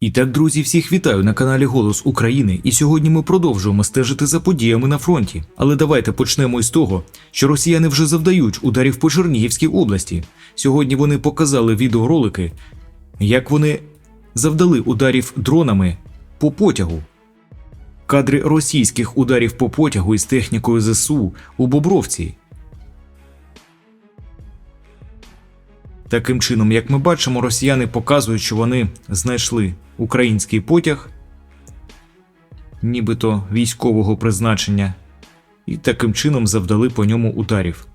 І так, друзі, всіх вітаю на каналі Голос України. І сьогодні ми продовжуємо стежити за подіями на фронті. Але давайте почнемо із того, що росіяни вже завдають ударів по Чернігівській області. Сьогодні вони показали відеоролики, як вони завдали ударів дронами по потягу. Кадри російських ударів по потягу із технікою ЗСУ у Бобровці. Таким чином, як ми бачимо, росіяни показують, що вони знайшли український потяг, нібито військового призначення, і таким чином завдали по ньому ударів.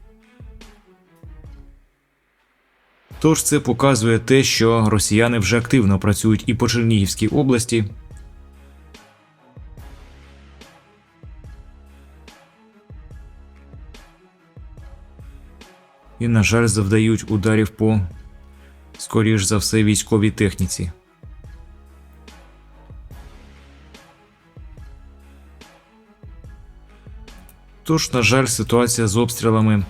Тож це показує те, що росіяни вже активно працюють і по Чернігівській області. І, на жаль, завдають ударів по, скоріш за все, військовій техніці. Тож, на жаль, ситуація з обстрілами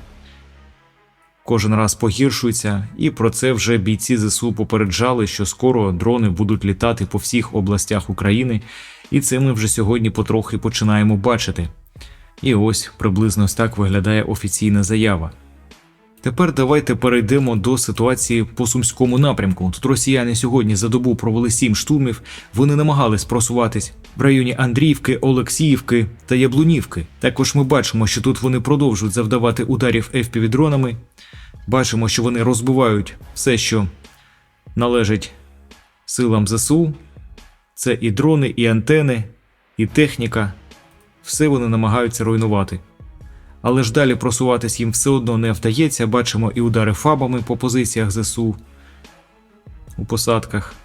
кожен раз погіршується, і про це вже бійці ЗСУ попереджали, що скоро дрони будуть літати по всіх областях України, і це ми вже сьогодні потрохи починаємо бачити. І ось приблизно так виглядає офіційна заява. Тепер давайте перейдемо до ситуації по сумському напрямку. Тут росіяни сьогодні за добу провели сім штурмів. Вони намагались просуватись в районі Андріївки, Олексіївки та Яблунівки. Також ми бачимо, що тут вони продовжують завдавати ударів FPV-дронами. Бачимо, що вони розбивають все, що належить силам ЗСУ. Це і дрони, і антени, і техніка. Все вони намагаються руйнувати але ж далі просуватись їм все одно не вдається. Бачимо і удари фабами по позиціях ЗСУ у посадках.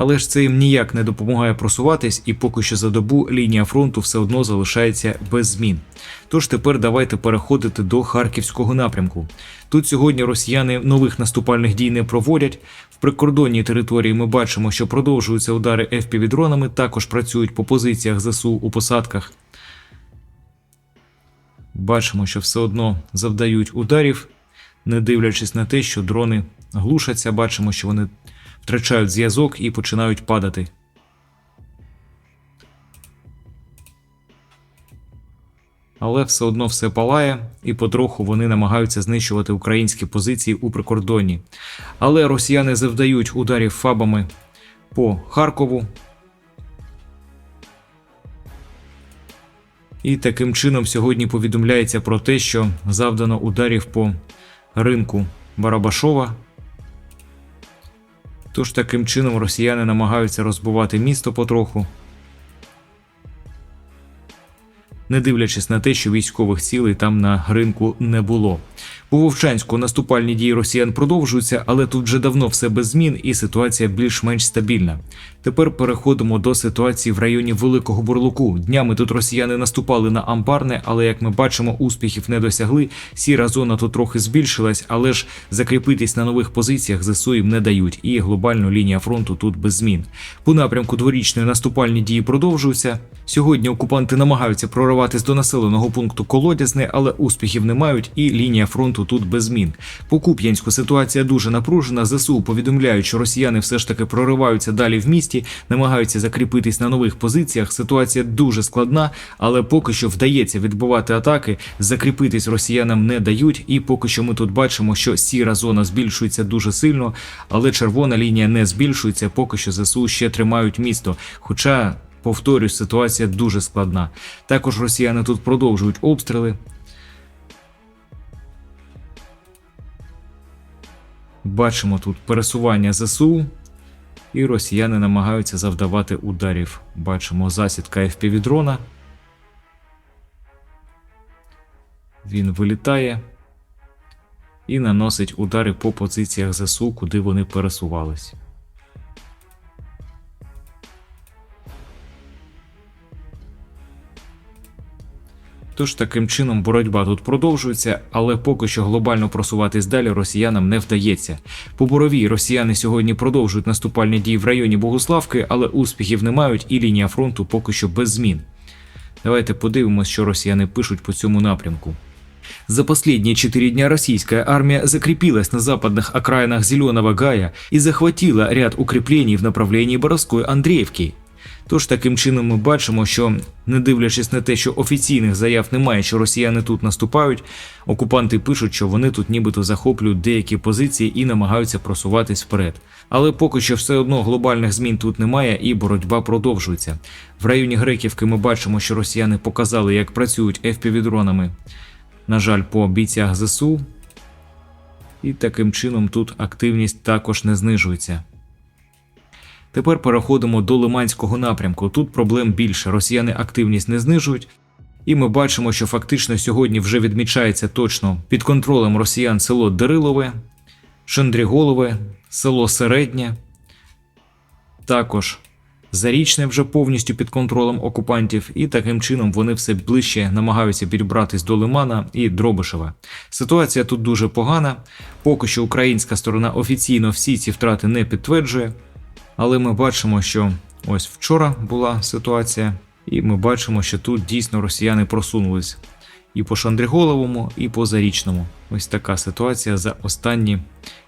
Але ж це їм ніяк не допомагає просуватись, і поки що за добу лінія фронту все одно залишається без змін. Тож тепер давайте переходити до харківського напрямку. Тут сьогодні росіяни нових наступальних дій не проводять. В прикордонній території ми бачимо, що продовжуються удари FPV-дронами, також працюють по позиціях ЗСУ у посадках. Бачимо, що все одно завдають ударів, не дивлячись на те, що дрони глушаться. Бачимо, що вони втрачають зв'язок і починають падати. Але все одно все палає, і потроху вони намагаються знищувати українські позиції у прикордонні. Але росіяни завдають ударів фабами по Харкову. І таким чином сьогодні повідомляється про те, що завдано ударів по ринку Барабашова. Тож таким чином росіяни намагаються розбивати місто потроху, не дивлячись на те, що військових цілей там на ринку не було. По Вовчанську наступальні дії росіян продовжуються, але тут вже давно все без змін і ситуація більш-менш стабільна. Тепер переходимо до ситуації в районі Великого Бурлуку. Днями тут росіяни наступали на Амбарне, але як ми бачимо, успіхів не досягли. Сіра зона тут трохи збільшилась, але ж закріпитись на нових позиціях ЗСУ їм не дають. І глобальна лінія фронту тут без змін. По напрямку дворічної наступальні дії продовжуються. Сьогодні окупанти намагаються прориватись до населеного пункту Колодязне, але успіхів не мають, і лінія фронту тут без змін. По Куп'янську ситуація дуже напружена. ЗСУ повідомляють, що росіяни все ж таки прориваються далі в місті, намагаються закріпитись на нових позиціях. Ситуація дуже складна, але поки що вдається відбивати атаки. Закріпитись росіянам не дають, і поки що ми тут бачимо, що сіра зона збільшується дуже сильно, але червона лінія не збільшується. Поки що ЗСУ ще тримають місто. Хоча. Повторюсь, ситуація дуже складна. Також росіяни тут продовжують обстріли. Бачимо тут пересування ЗСУ, і росіяни намагаються завдавати ударів. Бачимо засідка FPV-дрона. Він вилітає і наносить удари по позиціях ЗСУ, куди вони пересувались. Тож таким чином боротьба тут продовжується, але поки що глобально просуватись далі росіянам не вдається. По боровій росіяни сьогодні продовжують наступальні дії в районі Богуславки, але успіхів не мають, і лінія фронту поки що без змін. Давайте подивимось, що росіяни пишуть по цьому напрямку. За последние четыре дня российская армия закрепилась на западных окраинах Зеленого Гая и захватила ряд укреплений в направлении Боровської Андріївки. Тож таким чином ми бачимо, що не дивлячись на те, що офіційних заяв немає, що росіяни тут наступають, окупанти пишуть, що вони тут нібито захоплюють деякі позиції і намагаються просуватись вперед. Але поки що все одно глобальних змін тут немає і боротьба продовжується. В районі Греківки ми бачимо, що росіяни показали, як працюють FPV-дронами, на жаль, по бійцях ЗСУ. І таким чином тут активність також не знижується. Тепер переходимо до Лиманського напрямку. Тут проблем більше. Росіяни активність не знижують. І ми бачимо, що фактично сьогодні вже відмічається точно під контролем росіян село Дерилове, Шендріголове, село Середнє. Також Зарічне вже повністю під контролем окупантів, і таким чином вони все ближче намагаються підібратись до Лимана і Дробишева. Ситуація тут дуже погана. Поки що українська сторона офіційно всі ці втрати не підтверджує. Але ми бачимо, що ось вчора була ситуація, і ми бачимо, що тут дійсно росіяни просунулись і по Шандріголовому, і по Зарічному. Ось така ситуація за останні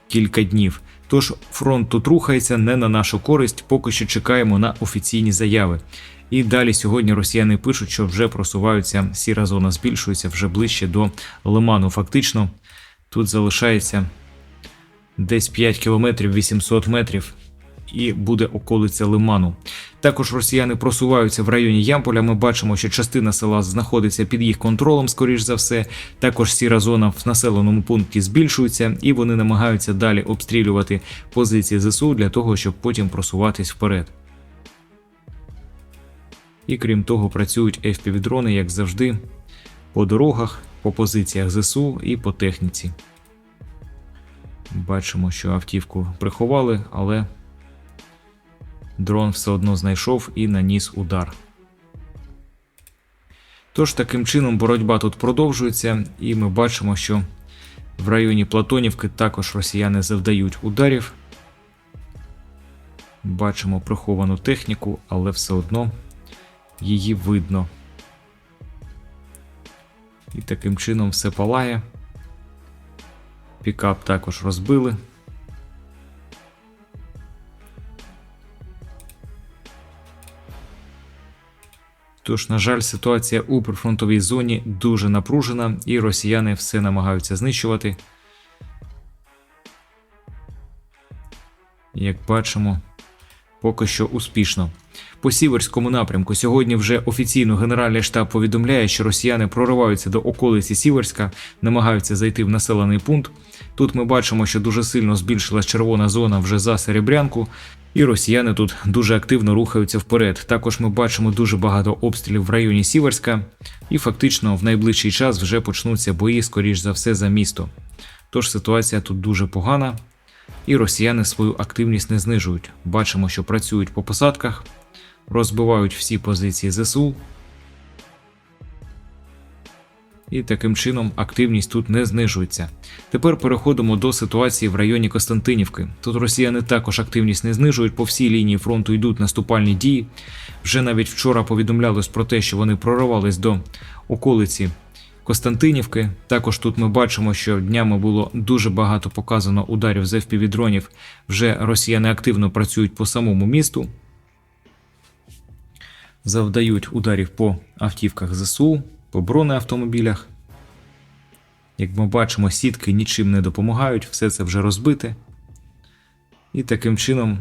кілька днів. Тож фронт тут рухається не на нашу користь, поки що чекаємо на офіційні заяви. І далі сьогодні росіяни пишуть, що вже просуваються, сіра зона збільшується вже ближче до Лиману. Фактично, тут залишається десь 5 кілометрів 800 метрів і буде околиця Лиману. Також росіяни просуваються в районі Ямполя. Ми бачимо, що частина села знаходиться під їх контролем, скоріш за все. Також сіра зона в населеному пункті збільшується, і вони намагаються далі обстрілювати позиції ЗСУ для того, щоб потім просуватись вперед. І крім того, працюють FPV-дрони, як завжди, по дорогах, по позиціях ЗСУ і по техніці. Бачимо, що автівку приховали, але дрон все одно знайшов і наніс удар. Тож таким чином боротьба тут продовжується, і ми бачимо, що в районі Платонівки також росіяни завдають ударів. Бачимо приховану техніку, але все одно її видно. І таким чином все палає. Пікап також розбили. Тож, на жаль, ситуація у прифронтовій зоні дуже напружена, і росіяни все намагаються знищувати. Як бачимо, поки що успішно. По Сіверському напрямку сьогодні вже офіційно Генеральний штаб повідомляє, що росіяни прориваються до околиці Сіверська, намагаються зайти в населений пункт. Тут ми бачимо, що дуже сильно збільшилась червона зона вже за Серебрянку. І росіяни тут дуже активно рухаються вперед. Також ми бачимо дуже багато обстрілів в районі Сіверська, і фактично в найближчий час вже почнуться бої, скоріш за все, за місто. Тож ситуація тут дуже погана, і росіяни свою активність не знижують. Бачимо, що працюють по посадках, розбивають всі позиції ЗСУ. І таким чином активність тут не знижується. Тепер переходимо до ситуації в районі Костянтинівки. Тут росіяни також активність не знижують, по всій лінії фронту йдуть наступальні дії. Вже навіть вчора повідомлялось про те, що вони проривались до околиці Костянтинівки. Також тут ми бачимо, що днями було дуже багато показано ударів з FPV-дронів. Вже росіяни активно працюють по самому місту. Завдають ударів по автівках ЗСУ, по бронеавтомобілях. Як ми бачимо, сітки нічим не допомагають, все це вже розбите. І таким чином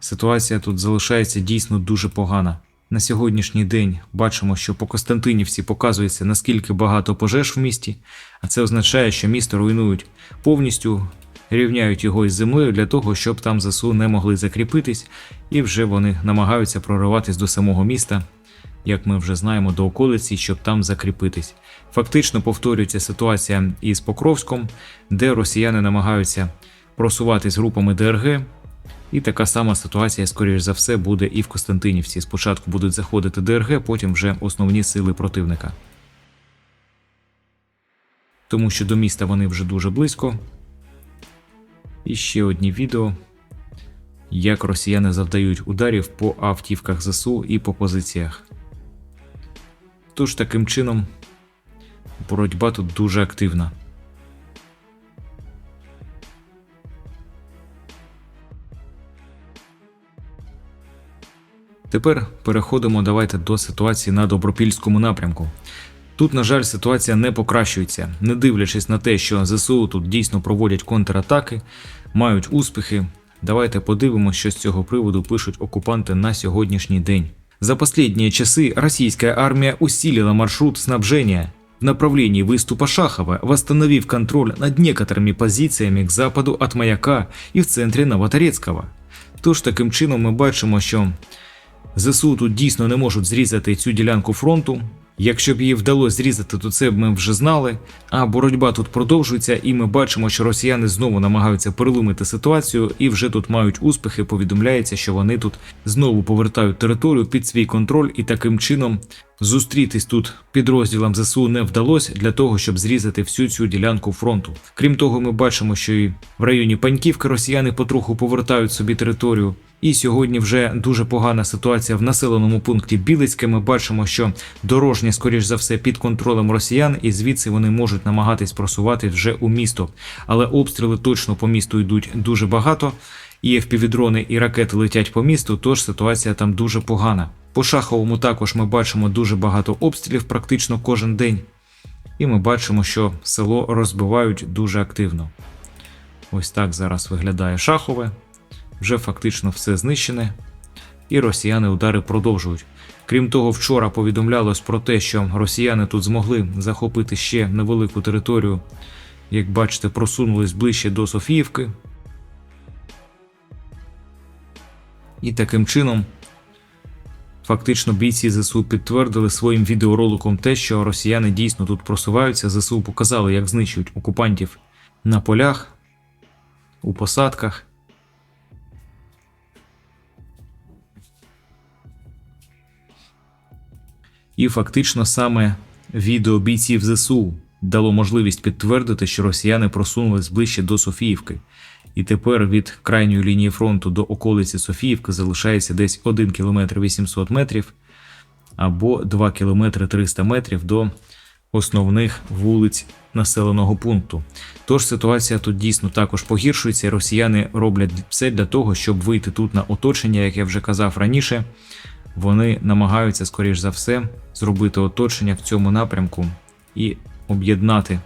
ситуація тут залишається дійсно дуже погана. На сьогоднішній день бачимо, що по Костянтинівці показується наскільки багато пожеж в місті, а це означає, що місто руйнують повністю, рівняють його із землею для того, щоб там ЗСУ не могли закріпитись, і вже вони намагаються прориватись до самого міста як ми вже знаємо, до околиці, щоб там закріпитись. Фактично повторюється ситуація із Покровськом, де росіяни намагаються просуватись групами ДРГ. І така сама ситуація, скоріш за все, буде і в Костянтинівці. Спочатку будуть заходити ДРГ, потім вже основні сили противника. Тому що до міста вони вже дуже близько. І ще одні відео, як росіяни завдають ударів по автівках ЗСУ і по позиціях. Тож таким чином боротьба тут дуже активна. Тепер переходимо давайте до ситуації на добропільському напрямку. Тут, на жаль, ситуація не покращується, не дивлячись на те, що ЗСУ тут дійсно проводять контратаки, мають успіхи. Давайте подивимося, що з цього приводу пишуть окупанти на сьогоднішній день. За последние часы российская армия усилила маршрут снабжения в направлении выступа Шахова, восстановив контроль над некоторыми позиціями к западу от Маяка і в центрі Новоторецького. Тож таким чином ми бачимо, що ЗСУ тут дійсно не можуть зрізати цю ділянку фронту. Якщо б її вдалося зрізати, то це б ми вже знали. А боротьба тут продовжується, і ми бачимо, що росіяни знову намагаються переломити ситуацію і вже тут мають успіхи. Повідомляється, що вони тут знову повертають територію під свій контроль, і таким чином зустрітись тут підрозділам ЗСУ не вдалося для того, щоб зрізати всю цю ділянку фронту. Крім того, ми бачимо, що і в районі Паньківки росіяни потроху повертають собі територію. І сьогодні вже дуже погана ситуація в населеному пункті Білицьке. Ми бачимо, що дорожнє, скоріш за все, під контролем росіян, і звідси вони можуть намагатись просувати вже у місто. Але обстріли точно по місту йдуть дуже багато. І FPV-дрони і ракети летять по місту, тож ситуація там дуже погана. По Шаховому також ми бачимо дуже багато обстрілів практично кожен день. І ми бачимо, що село розбивають дуже активно. Ось так зараз виглядає Шахове вже фактично все знищене, і росіяни удари продовжують. Крім того, вчора повідомлялось про те, що росіяни тут змогли захопити ще невелику територію. Як бачите, просунулись ближче до Софіївки. І таким чином, фактично, бійці ЗСУ підтвердили своїм відеороликом те, що росіяни дійсно тут просуваються. ЗСУ показали, як знищують окупантів на полях, у посадках. І фактично саме відео бійців ЗСУ дало можливість підтвердити, що росіяни просунулись ближче до Софіївки. І тепер від крайньої лінії фронту до околиці Софіївки залишається десь 1 км 800 метрів або 2 км 300 метрів до основних вулиць населеного пункту. Тож ситуація тут дійсно також погіршується. Росіяни роблять все для того, щоб вийти тут на оточення, як я вже казав раніше. Вони намагаються, скоріш за все, зробити оточення в цьому напрямку і об'єднати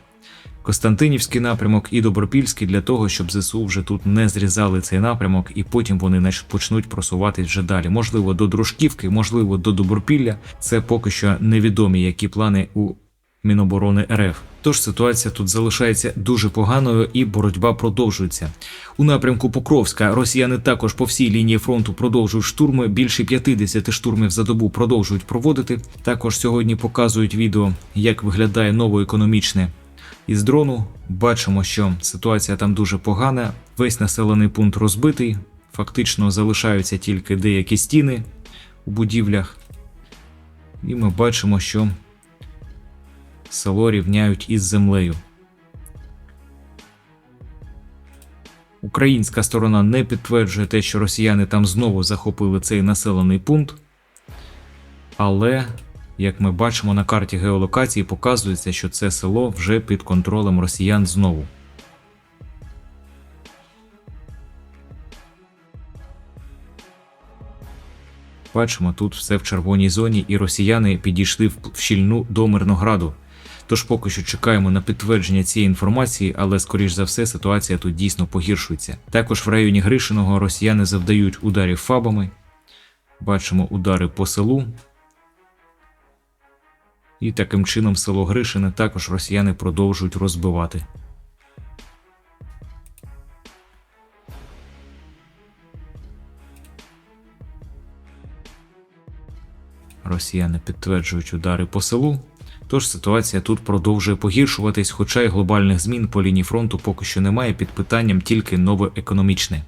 Костянтинівський напрямок і Добропільський для того, щоб ЗСУ вже тут не зрізали цей напрямок, і потім вони почнуть просуватись вже далі. Можливо, до Дружківки, можливо, до Добропілля. Це поки що невідомі які плани у Міноборони РФ. Тож ситуація тут залишається дуже поганою і боротьба продовжується. У напрямку Покровська росіяни також по всій лінії фронту продовжують штурми. Більше 50 штурмів за добу продовжують проводити. Також сьогодні показують відео, як виглядає новоекономічне. Із дрону бачимо, що ситуація там дуже погана. Весь населений пункт розбитий. Фактично залишаються тільки деякі стіни у будівлях. І ми бачимо, що село рівняють із землею. Українська сторона не підтверджує те, що росіяни там знову захопили цей населений пункт. Але, як ми бачимо на карті геолокації, показується, що це село вже під контролем росіян знову. Бачимо, тут все в червоній зоні, і росіяни підійшли в щільну до Мирнограду. Тож поки що чекаємо на підтвердження цієї інформації, але скоріш за все ситуація тут дійсно погіршується. Також в районі Гришиного росіяни завдають ударів фабами. Бачимо удари по селу. І таким чином село Гришине також росіяни продовжують розбивати. Росіяни підтверджують удари по селу. Тож ситуація тут продовжує погіршуватись, хоча й глобальних змін по лінії фронту поки що немає під питанням тільки нове економічне.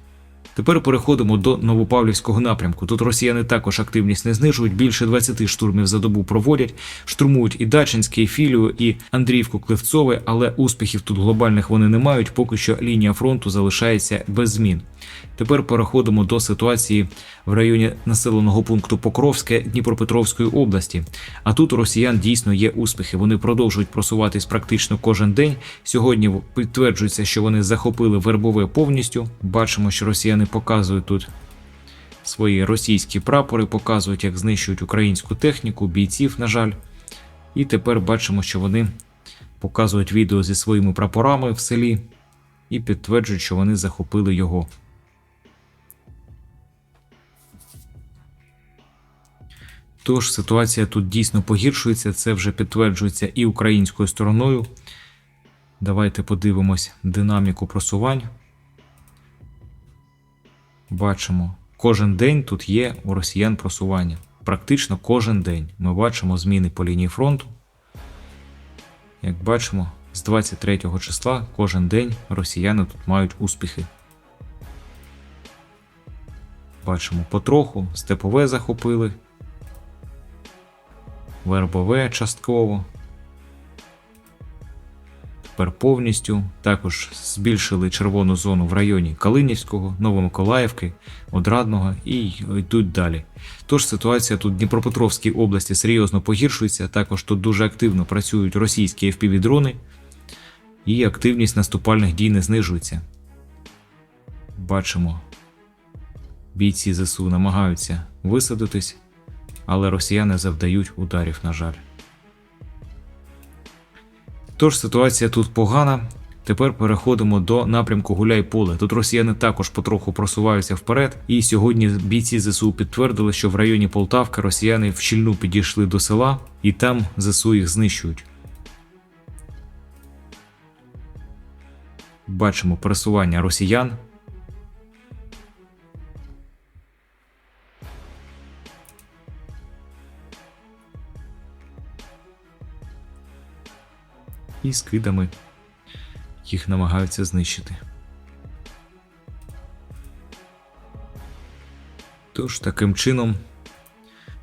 Тепер переходимо до Новопавлівського напрямку. Тут росіяни також активність не знижують. Більше 20 штурмів за добу проводять, штурмують і Дачинське, і Філію, і Андріївку Клевцове, але успіхів тут глобальних вони не мають. Поки що лінія фронту залишається без змін. Тепер переходимо до ситуації в районі населеного пункту Покровське Дніпропетровської області. А тут росіян дійсно є успіхи. Вони продовжують просуватись практично кожен день. Сьогодні підтверджується, що вони захопили вербове повністю. Бачимо, що росіяни показують тут свої російські прапори, показують, як знищують українську техніку, бійців, на жаль. І тепер бачимо, що вони показують відео зі своїми прапорами в селі і підтверджують, що вони захопили його. Тож ситуація тут дійсно погіршується, це вже підтверджується і українською стороною. Давайте подивимось динаміку просувань. Бачимо, кожен день тут є у росіян просування. Практично кожен день ми бачимо зміни по лінії фронту. Як бачимо, з 23 числа кожен день росіяни тут мають успіхи. Бачимо потроху, степове захопили, вербове частково. Тепер повністю також збільшили червону зону в районі Калинівського, Новомиколаївки, Одрадного і йдуть далі. Тож ситуація тут в Дніпропетровській області серйозно погіршується. Також тут дуже активно працюють російські FPV-дрони, і активність наступальних дій не знижується. Бачимо, бійці ЗСУ намагаються висадитись, але росіяни завдають ударів, на жаль. Тож ситуація тут погана. Тепер переходимо до напрямку Гуляй-Поле. Тут росіяни також потроху просуваються вперед, і сьогодні бійці ЗСУ підтвердили, що в районі Полтавки росіяни в щільну підійшли до села, і там ЗСУ їх знищують. Бачимо пересування росіян. І скидами їх намагаються знищити. Тож таким чином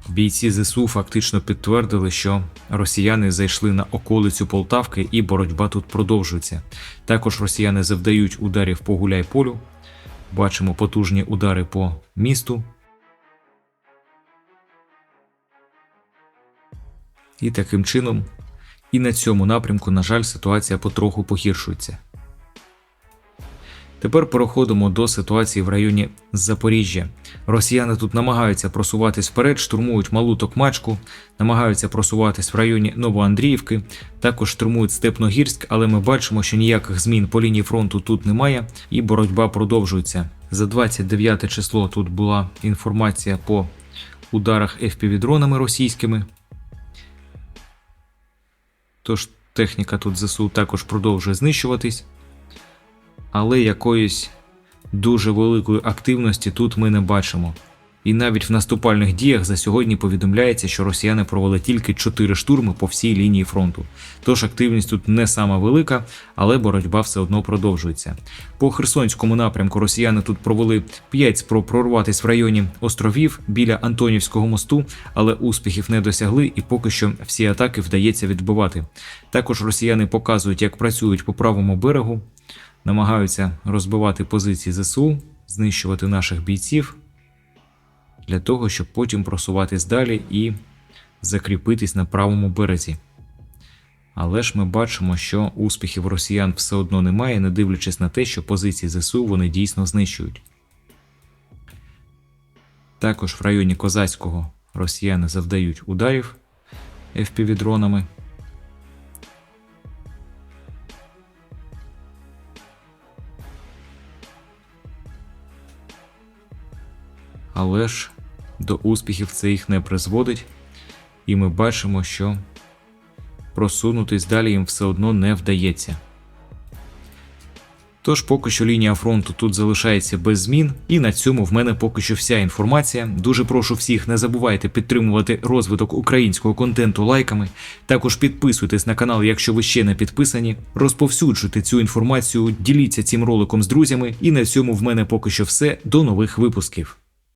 бійці ЗСУ фактично підтвердили, що росіяни зайшли на околицю Полтавки і боротьба тут продовжується. Також росіяни завдають ударів по Гуляйполю. Бачимо потужні удари по місту. І таким чином і на цьому напрямку, на жаль, ситуація потроху погіршується. Тепер переходимо до ситуації в районі Запоріжжя. Росіяни тут намагаються просуватись вперед, штурмують малу Токмачку, намагаються просуватись в районі Новоандріївки, також штурмують Степногірськ, але ми бачимо, що ніяких змін по лінії фронту тут немає, і боротьба продовжується. За 29 число тут була інформація по ударах FPV-дронами російськими. Тож техніка тут ЗСУ також продовжує знищуватись, але якоїсь дуже великої активності тут ми не бачимо. І навіть в наступальних діях за сьогодні повідомляється, що росіяни провели тільки 4 штурми по всій лінії фронту. Тож активність тут не сама велика, але боротьба все одно продовжується. По Херсонському напрямку росіяни тут провели 5 спроб прорватися в районі островів біля Антонівського мосту, але успіхів не досягли, і поки що всі атаки вдається відбивати. Також росіяни показують, як працюють по правому берегу, намагаються розбивати позиції ЗСУ, знищувати наших бійців для того, щоб потім просуватись далі і закріпитись на правому березі. Але ж ми бачимо, що успіхів росіян все одно немає, не дивлячись на те, що позиції ЗСУ вони дійсно знищують. Також в районі Козацького росіяни завдають ударів FPV-дронами. Але ж до успіхів це їх не призводить, і ми бачимо, що просунутись далі їм все одно не вдається. Тож поки що лінія фронту тут залишається без змін, і на цьому в мене поки що вся інформація. Дуже прошу всіх, не забувайте підтримувати розвиток українського контенту лайками. Також підписуйтесь на канал, якщо ви ще не підписані. Розповсюджуйте цю інформацію, діліться цим роликом з друзями. І на цьому в мене поки що все. До нових випусків.